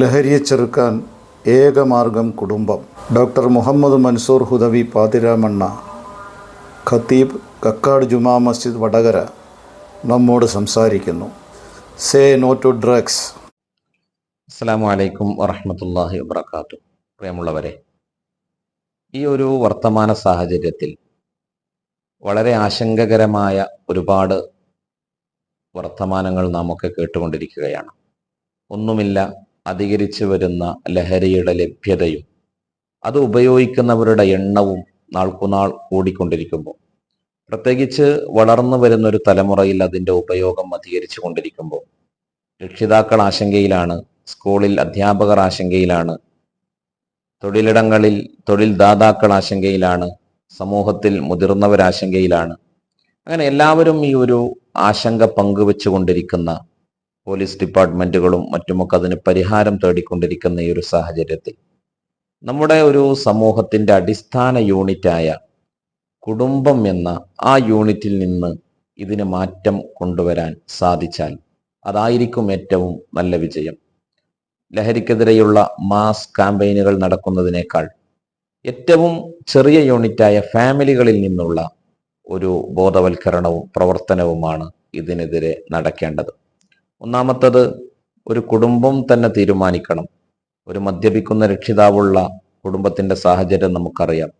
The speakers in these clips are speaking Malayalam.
ലഹരിയെ ചെറുക്കാൻ ഏകമാർഗം കുടുംബം. ഡോക്ടർ മുഹമ്മദ് മൻസൂർ ഹുദവി പാതിരാമണ്ണ ഖത്തീബ് കക്കാട് ജുമാ മസ്ജിദ് വടകര നമ്മോട് സംസാരിക്കുന്നു. സേ നോ ടു ഡ്രഗ്സ് അസ്സാം വലൈക്കും വറഹമത്തല്ലാഹി വബർക്കാത്തു പ്രിയമുള്ളവരെ ഈ ഒരു വർത്തമാന സാഹചര്യത്തിൽ വളരെ ആശങ്കകരമായ ഒരുപാട് വർത്തമാനങ്ങൾ നാം ഒക്കെ കേട്ടുകൊണ്ടിരിക്കുകയാണ്. ഒന്നുമില്ല അധികരിച്ചു വരുന്ന ലഹരിയുടെ ലഭ്യതയും അത് ഉപയോഗിക്കുന്നവരുടെ എണ്ണവും നാൾക്കുനാൾ കൂടിക്കൊണ്ടിരിക്കുമ്പോൾ പ്രത്യേകിച്ച് വളർന്നു വരുന്ന ഒരു തലമുറയിൽ അതിന്റെ ഉപയോഗം അധികരിച്ചു കൊണ്ടിരിക്കുമ്പോൾ രക്ഷിതാക്കൾ ആശങ്കയിലാണ് സ്കൂളിൽ അധ്യാപകർ ആശങ്കയിലാണ് തൊഴിലിടങ്ങളിൽ തൊഴിൽ ദാതാക്കൾ ആശങ്കയിലാണ് സമൂഹത്തിൽ മുതിർന്നവർ ആശങ്കയിലാണ്. അങ്ങനെ എല്ലാവരും ഈ ഒരു ആശങ്ക പങ്കുവെച്ചുകൊണ്ടിരിക്കുന്ന പോലീസ് ഡിപ്പാർട്ട്മെന്റുകളും മറ്റുമൊക്കെ അതിന് പരിഹാരം തേടിക്കൊണ്ടിരിക്കുന്ന ഈ ഒരു സാഹചര്യത്തിൽ നമ്മുടെ ഒരു സമൂഹത്തിന്റെ അടിസ്ഥാന യൂണിറ്റായ കുടുംബം എന്ന ആ യൂണിറ്റിൽ നിന്ന് ഇതിന് മാറ്റം കൊണ്ടുവരാൻ സാധിച്ചാൽ അതായിരിക്കും ഏറ്റവും നല്ല വിജയം. ലഹരിക്കെതിരെയുള്ള മാസ് ക്യാമ്പയിനുകൾ നടക്കുന്നതിനേക്കാൾ ഏറ്റവും ചെറിയ യൂണിറ്റായ ഫാമിലികളിൽ നിന്നുള്ള ഒരു ബോധവൽക്കരണവും പ്രവർത്തനവുമാണ് ഇതിനെതിരെ നടക്കേണ്ടത്. ഒന്നാമത്തത് ഒരു കുടുംബം തന്നെ തീരുമാനിക്കണം. ഒരു മദ്യപിക്കുന്ന രക്ഷിതാവുള്ള കുടുംബത്തിന്റെ സാഹചര്യം നമുക്കറിയാം.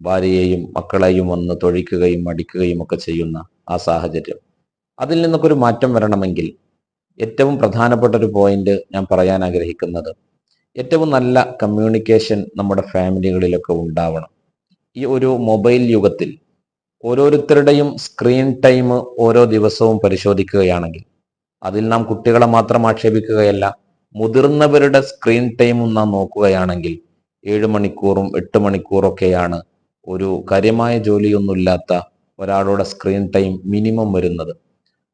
ഭാര്യയെയും മക്കളെയും ഒന്ന് തൊഴിക്കുകയും അടിക്കുകയും ഒക്കെ ചെയ്യുന്ന ആ സാഹചര്യം. അതിൽ നിന്നൊക്കെ ഒരു മാറ്റം വരണമെങ്കിൽ ഏറ്റവും പ്രധാനപ്പെട്ട ഒരു പോയിന്റ് ഞാൻ പറയാൻ ആഗ്രഹിക്കുന്നത് ഏറ്റവും നല്ല കമ്മ്യൂണിക്കേഷൻ നമ്മുടെ ഫാമിലികളിലൊക്കെ ഉണ്ടാവണം. ഈ ഒരു മൊബൈൽ യുഗത്തിൽ ഓരോരുത്തരുടെയും സ്ക്രീൻ ടൈം ഓരോ ദിവസവും പരിശോധിക്കുകയാണെങ്കിൽ അതിൽ നാം കുട്ടികളെ മാത്രം ആക്ഷേപിക്കുകയല്ല മുതിർന്നവരുടെ സ്ക്രീൻ ടൈമും നാം നോക്കുകയാണെങ്കിൽ ഏഴ് മണിക്കൂറും എട്ട് മണിക്കൂറൊക്കെയാണ് ഒരു കാര്യമായ ജോലിയൊന്നുമില്ലാത്ത ഒരാളുടെ സ്ക്രീൻ ടൈം മിനിമം വരുന്നത്.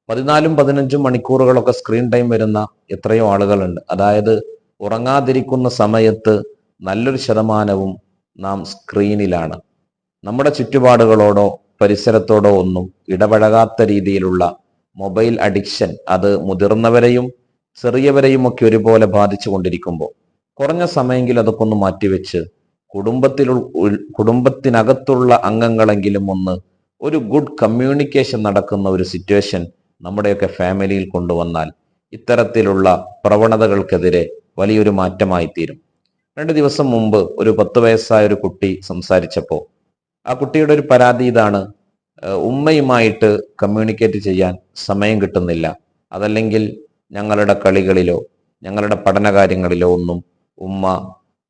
പതിനാലും പതിനഞ്ചും മണിക്കൂറുകളൊക്കെ സ്ക്രീൻ ടൈം വരുന്ന എത്രയോ ആളുകളുണ്ട്. അതായത് ഉറങ്ങാതിരിക്കുന്ന സമയത്ത് നല്ലൊരു ശതമാനവും നാം സ്ക്രീനിലാണ് നമ്മുടെ ചുറ്റുപാടുകളോടോ പരിസരത്തോടോ ഒന്നും ഇടപഴകാത്ത രീതിയിലുള്ള മൊബൈൽ അഡിക്ഷൻ അത് മുതിർന്നവരെയും ചെറിയവരെയും ഒക്കെ ഒരുപോലെ ബാധിച്ചു കൊണ്ടിരിക്കുമ്പോൾ കുറഞ്ഞ സമയമെങ്കിലും അതൊക്കെ ഒന്ന് മാറ്റിവെച്ച് കുടുംബത്തിൽ കുടുംബത്തിനകത്തുള്ള അംഗങ്ങളെങ്കിലും ഒന്ന് ഒരു ഗുഡ് കമ്മ്യൂണിക്കേഷൻ നടക്കുന്ന ഒരു സിറ്റുവേഷൻ നമ്മുടെയൊക്കെ ഫാമിലിയിൽ കൊണ്ടുവന്നാൽ ഇത്തരത്തിലുള്ള പ്രവണതകൾക്കെതിരെ വലിയൊരു മാറ്റമായി തീരും രണ്ട് ദിവസം മുമ്പ് ഒരു പത്ത് വയസ്സായ ഒരു കുട്ടി സംസാരിച്ചപ്പോൾ ആ കുട്ടിയുടെ ഒരു പരാതി ഇതാണ് ഉമ്മയുമായിട്ട് കമ്മ്യൂണിക്കേറ്റ് ചെയ്യാൻ സമയം കിട്ടുന്നില്ല. അതല്ലെങ്കിൽ ഞങ്ങളുടെ കളികളിലോ ഞങ്ങളുടെ പഠനകാര്യങ്ങളിലോ ഒന്നും ഉമ്മ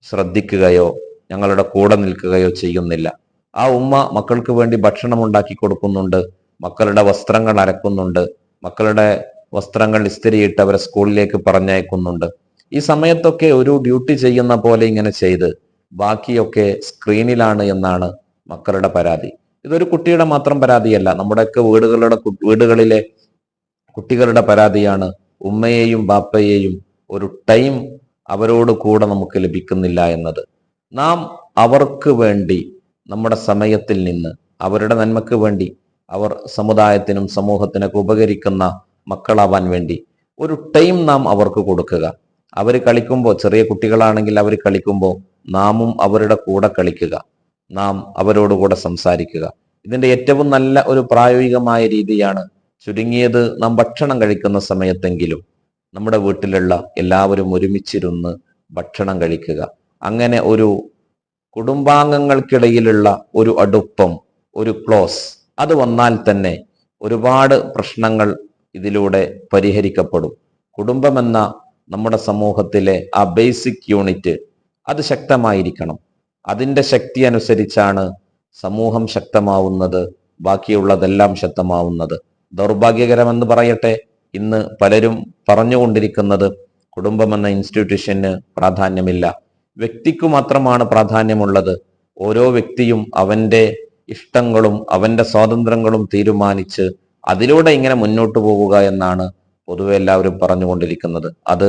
ശ്രദ്ധിക്കുകയോ ഞങ്ങളുടെ കൂടെ നിൽക്കുകയോ ചെയ്യുന്നില്ല. ആ ഉമ്മ മക്കൾക്ക് വേണ്ടി ഭക്ഷണം ഉണ്ടാക്കി കൊടുക്കുന്നുണ്ട് മക്കളുടെ വസ്ത്രങ്ങൾ അരക്കുന്നുണ്ട് മക്കളുടെ വസ്ത്രങ്ങൾ ഇസ്തിരിയിട്ട് അവരെ സ്കൂളിലേക്ക് പറഞ്ഞയക്കുന്നുണ്ട്. ഈ സമയത്തൊക്കെ ഒരു ഡ്യൂട്ടി ചെയ്യുന്ന പോലെ ഇങ്ങനെ ചെയ്ത് ബാക്കിയൊക്കെ സ്ക്രീനിലാണ് എന്നാണ് മക്കളുടെ പരാതി. ഇതൊരു കുട്ടിയുടെ മാത്രം പരാതിയല്ല. നമ്മുടെയൊക്കെ വീടുകളുടെ വീടുകളിലെ കുട്ടികളുടെ പരാതിയാണ്. ഉമ്മയെയും ബാപ്പയെയും ഒരു ടൈം അവരോട് കൂടെ നമുക്ക് ലഭിക്കുന്നില്ല എന്നത്. നാം അവർക്ക് വേണ്ടി നമ്മുടെ സമയത്തിൽ നിന്ന് അവരുടെ നന്മയ്ക്ക് വേണ്ടി അവർ സമുദായത്തിനും സമൂഹത്തിനൊക്കെ ഉപകരിക്കുന്ന മക്കളാവാൻ വേണ്ടി ഒരു ടൈം നാം അവർക്ക് കൊടുക്കുക. അവർ കളിക്കുമ്പോൾ ചെറിയ കുട്ടികളാണെങ്കിൽ അവർ കളിക്കുമ്പോൾ നാമും അവരുടെ കൂടെ കളിക്കുക. നാം അവരോടുകൂടെ സംസാരിക്കുക. ഇതിന്റെ ഏറ്റവും നല്ല ഒരു പ്രായോഗികമായ രീതിയാണ് ചുരുങ്ങിയത് നാം ഭക്ഷണം കഴിക്കുന്ന സമയത്തെങ്കിലും നമ്മുടെ വീട്ടിലുള്ള എല്ലാവരും ഒരുമിച്ചിരുന്ന് ഭക്ഷണം കഴിക്കുക. അങ്ങനെ ഒരു കുടുംബാംഗങ്ങൾക്കിടയിലുള്ള ഒരു അടുപ്പം ഒരു ക്ലോസ് അത് വന്നാൽ തന്നെ ഒരുപാട് പ്രശ്നങ്ങൾ ഇതിലൂടെ പരിഹരിക്കപ്പെടും. കുടുംബമെന്ന നമ്മുടെ സമൂഹത്തിലെ ആ ബേസിക് യൂണിറ്റ് അത് ശക്തമായിരിക്കണം. അതിന്റെ ശക്തി അനുസരിച്ചാണ് സമൂഹം ശക്തമാവുന്നത് ബാക്കിയുള്ളതെല്ലാം ശക്തമാവുന്നത്. ദൗർഭാഗ്യകരമെന്ന് പറയട്ടെ ഇന്ന് പലരും പറഞ്ഞുകൊണ്ടിരിക്കുന്നത് കുടുംബമെന്ന ഇൻസ്റ്റിറ്റ്യൂഷന് പ്രാധാന്യമില്ല. വ്യക്തിക്കു മാത്രമാണ് പ്രാധാന്യമുള്ളത്. ഓരോ വ്യക്തിയും അവന്റെ ഇഷ്ടങ്ങളും അവന്റെ സ്വാതന്ത്ര്യങ്ങളും തീരുമാനിച്ച് അതിലൂടെ ഇങ്ങനെ മുന്നോട്ട് പോവുക എന്നാണ് പൊതുവെ എല്ലാവരും പറഞ്ഞുകൊണ്ടിരിക്കുന്നത്. അത്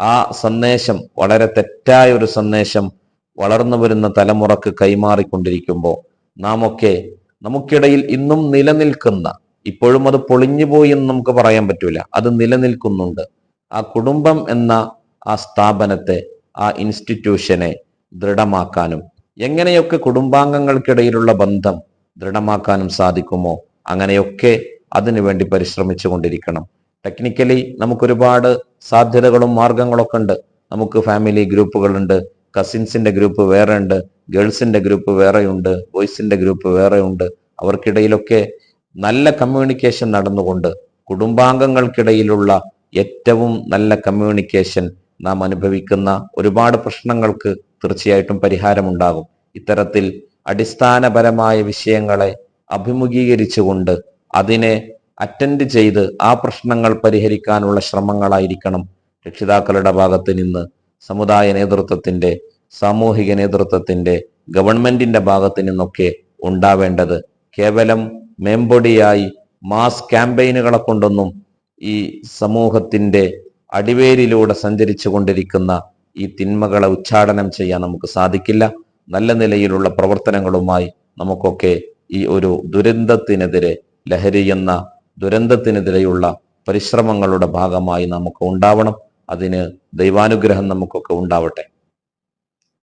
ആ സന്ദേശം വളരെ തെറ്റായ ഒരു സന്ദേശം വളർന്നു വരുന്ന തലമുറയ്ക്ക് കൈമാറിക്കൊണ്ടിരിക്കുമ്പോൾ നാം ഒക്കെ നമുക്കിടയിൽ ഇന്നും നിലനിൽക്കുന്ന ഇപ്പോഴും അത് പൊളിഞ്ഞുപോയി എന്ന് നമുക്ക് പറയാൻ പറ്റൂല അത് നിലനിൽക്കുന്നുണ്ട്. ആ കുടുംബം എന്ന ആ സ്ഥാപനത്തെ ആ ഇൻസ്റ്റിറ്റ്യൂഷനെ ദൃഢമാക്കാനും എങ്ങനെയൊക്കെ കുടുംബാംഗങ്ങൾക്കിടയിലുള്ള ബന്ധം ദൃഢമാക്കാനും സാധിക്കുമോ അങ്ങനെയൊക്കെ അതിനുവേണ്ടി പരിശ്രമിച്ചു കൊണ്ടിരിക്കണം. ടെക്നിക്കലി നമുക്കൊരുപാട് സാധ്യതകളും മാർഗങ്ങളൊക്കെ ഉണ്ട്. നമുക്ക് ഫാമിലി ഗ്രൂപ്പുകളുണ്ട് കസിൻസിന്റെ ഗ്രൂപ്പ് വേറെ ഉണ്ട് ഗേൾസിന്റെ ഗ്രൂപ്പ് വേറെയുണ്ട് ബോയ്സിന്റെ ഗ്രൂപ്പ് വേറെയുണ്ട്. അവർക്കിടയിലൊക്കെ നല്ല കമ്മ്യൂണിക്കേഷൻ നടന്നുകൊണ്ട് കുടുംബാംഗങ്ങൾക്കിടയിലുള്ള ഏറ്റവും നല്ല കമ്മ്യൂണിക്കേഷൻ നാം അനുഭവിക്കുന്ന ഒരുപാട് പ്രശ്നങ്ങൾക്ക് തീർച്ചയായിട്ടും പരിഹാരമുണ്ടാകും. ഇത്തരത്തിൽ അടിസ്ഥാനപരമായ വിഷയങ്ങളെ അഭിമുഖീകരിച്ചുകൊണ്ട് അതിനെ അറ്റൻഡ് ചെയ്ത് ആ പ്രശ്നങ്ങൾ പരിഹരിക്കാനുള്ള ശ്രമങ്ങളായിരിക്കണം രക്ഷിതാക്കളുടെ ഭാഗത്ത് നിന്ന് സമുദായ നേതൃത്വത്തിന്റെ സാമൂഹിക നേതൃത്വത്തിന്റെ ഗവൺമെന്റിന്റെ ഭാഗത്ത് നിന്നൊക്കെ ഉണ്ടാവേണ്ടത് കേവലം മേമ്പൊടിയായി മാസ് ക്യാമ്പയിനുകളെ കൊണ്ടൊന്നും ഈ സമൂഹത്തിന്റെ അടിവേരിലൂടെ സഞ്ചരിച്ചു കൊണ്ടിരിക്കുന്ന ഈ തിന്മകളെ ഉച്ചാടനം ചെയ്യാൻ നമുക്ക് സാധിക്കില്ല. നല്ല നിലയിലുള്ള പ്രവർത്തനങ്ങളുമായി നമുക്കൊക്കെ ഈ ഒരു ദുരന്തത്തിനെതിരെ ലഹരി എന്ന ദുരന്തത്തിനെതിരെയുള്ള പരിശ്രമങ്ങളുടെ ഭാഗമായി നമുക്ക് ഉണ്ടാവണം. അതിന് ദൈവാനുഗ്രഹം നമുക്കൊക്കെ ഉണ്ടാവട്ടെ.